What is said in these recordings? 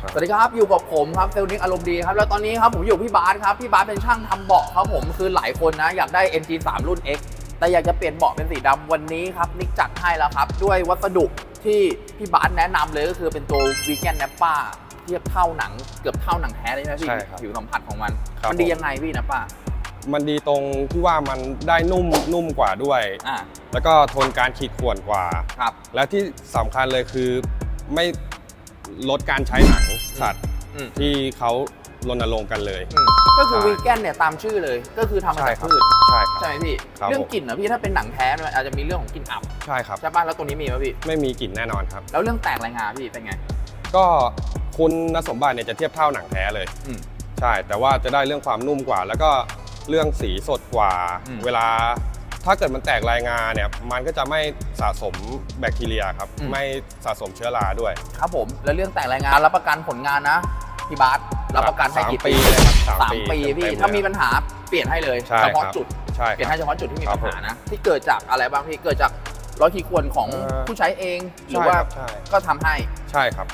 ครับ สวัสดีครับอยู่กับผมครับเซลลนิกอารมณ์ดีครับแล้วตอนนี้ครับผมอยู่พี่บาสครับพี่บาสเป็นช่างทำเบาะครับผมคือหลายคนนะอยากได้ NG3 รุ่น X แต่อยากจะเปลี่ยนเบาะเป็นสีดำวันนี้ครับนิกจัดให้แล้วครับ ด้วยวัสดุที่พี่บาสแนะนำเลยก็คือเป็นตัววีแกนแนปป้าเทียบเท่าหนังเกือบเท่าหนังแท้เลยนะพี่ใช่ครับผิวสัมผัสของมันครับมันดีผมยังไงพี่นะป้ามันดีตรงที่ว่ามันได้นุ่มนุ่มกว่าด้วยอ่าแล้วก็ทนการขีดข่วนกว่าครับและที่สำคัญเลยคือไม่ ลดการใช้หนังสัตว์อืม ที่เขารณรงค์กันเลยอืมก็คือใช่ วีแกนเนี่ยตามชื่อเลย ก็คือทำมาใช่จากครับพืชใช่ครับ ใช่ไหมพี่ ครับ เรื่องผมกลิ่นนะพี่ถ้าเป็นหนังแท้เนี่ยมันอาจจะมีเรื่องของกลิ่นอับใช่ครับ ใช่ป่ะแล้วตัวนี้มีไหมพี่ ไม่มีกลิ่นแน่นอนครับ แล้วเรื่องแตกรายงานพี่เป็นไง ก็คุณสมบัติเนี่ยจะเทียบเท่าหนังแท้เลย อืม ใช่ แต่ว่าจะได้เรื่องความนุ่มกว่า แล้วก็เรื่องสีสดกว่า อืม เวลา ถ้าเกิดมันแตกรายงานเนี่ยมันก็จะไม่สะสมแบคทีเรียครับ อืม ไม่สะสมเชื้อราด้วยครับผม แล้วเรื่องแตกรายงานรับประกันผลงานนะพี่บาสรับประกันให้สามกี่ปีเลยครับสามสามปีปีพี่เต็มๆถ้ามีเลยปัญหาเปลี่ยนให้เลยใช่เฉพาะครับจุด ใช่เปลี่ยนคให้รับ เฉพาะจุดที่มีครัปับญผมหานะ ที่เกิดจากอะไรบ้างพี่เกิดจากร้อยขีดควรของเอ่อ ผู้ใช้เองหรือใช่ว่าครับใช่ก็ทำให้ใช่ครับ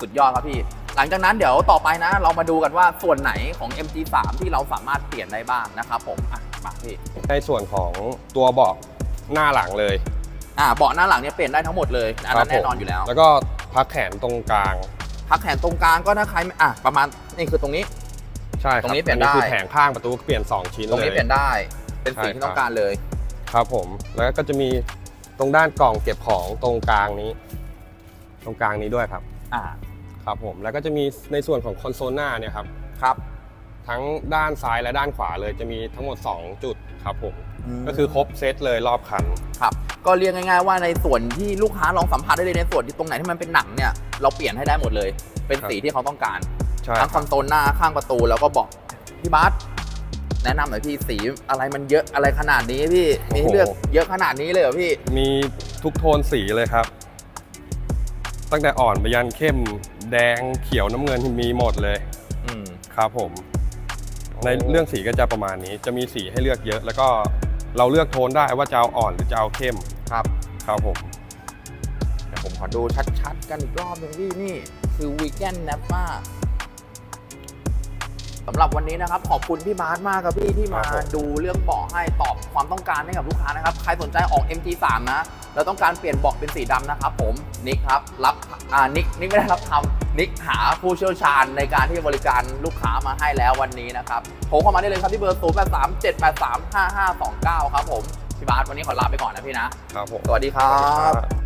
สุดยอดครับพี่ หลังจากนั้นเดี๋ยวต่อไปนะ เรามาดูกันว่าส่วนไหนของ MG3 ที่เราสามารถเปลี่ยนได้บ้างนะครับผมอะมาพี่ในส่วนของตัวเบาะหน้าหลังเลยอ่าเบาะหน้าหลังเนี่ยเปลี่ยนได้ทั้งหมดเลยอันนั้นครับผมแน่นอนอยู่แล้ว แล้วก็พักแขนตรงกลาง พักแขนตรงกลางก็ถ้าใครไม่อะประมาณนี่คือตรงนี้ใช่คบตรงนี้เปลี่ยนอัคือได้แผงข้างประตูก็เปลี่ยน 2 ชิ้นตรงเลยนี้เปลี่ยนได้เป็นสีใช่ที่ครับต้องการเลย ครับผมแล้วก็จะมีตรงด้านกล่องเก็บของตรงกลางนี้ ตรงกลางนี้ด้วยครับ อ่า ครับผมแล้วก็จะมีในส่วนของคอนโซลหน้าเนี่ยครับครับ ทั้งด้านซ้ายและด้านขวาเลยจะมีทั้งหมด 2 จุดครับผมก็คือครบเซตเลยรอบคัน ครับก็เรียกง่ายๆว่าในส่วนที่ลูกค้าลองสัมผัสได้เลยในส่วนที่ตรงไหนที่มันเป็นหนังเนี่ยเราเปลี่ยนให้ได้หมดเลย เป็นครับสีที่เขาต้องการใช่ทั้งคครับอนโซลหน้าข้างประตูแล้วก็เบอกพี่บาสแนะนำหน่อยพี่สีอะไรมันเยอะอะไรขนาดนี้พี่มีให้เลือกเยอะขนาดนี้เลยเหรอพี่มีทุกโทนสีเลยครับ ตั้งแต่อ่อนไปยันเข้ม แดงเขียวน้ำเงินมีหมดเลยอืม ครับผม ในเรื่องสีก็จะประมาณนี้ จะมีสีให้เลือกเยอะ แล้วก็เราเลือกโทนได้ว่าจะเอาอ่อนหรือจะเอาเข้มครับครับผมเดี๋ยวผมขอดูชัดๆ กันอีกรอบหนึงพี่นี่คือวีแกนแนปป้าสำหรับวันนี้นะครับ ขอบคุณพี่บาสมากครับพี่ที่มาครับผมดูเรื่องเบาะให้ตอบความต้องการให้กับลูกค้านะครับ ใครสนใจออก MG3 นะ แล้วต้องการเปลี่ยนเบาะเป็นสีดำนะครับผมนิกครับรับอ่านิกนิกไม่ได้รับทำนิกหาผู้เชี่ยวชาญในการที่บริการลูกค้ามาให้แล้ววันนี้นะครับโทรเข้ามาได้เลยครับที่เบอร์ 0 8 3 7 8 3 5 5 2 9 ครับผมพี่บาสวันนี้ขอลาไปก่อนนะพี่นะครับผมสวัสดีครับ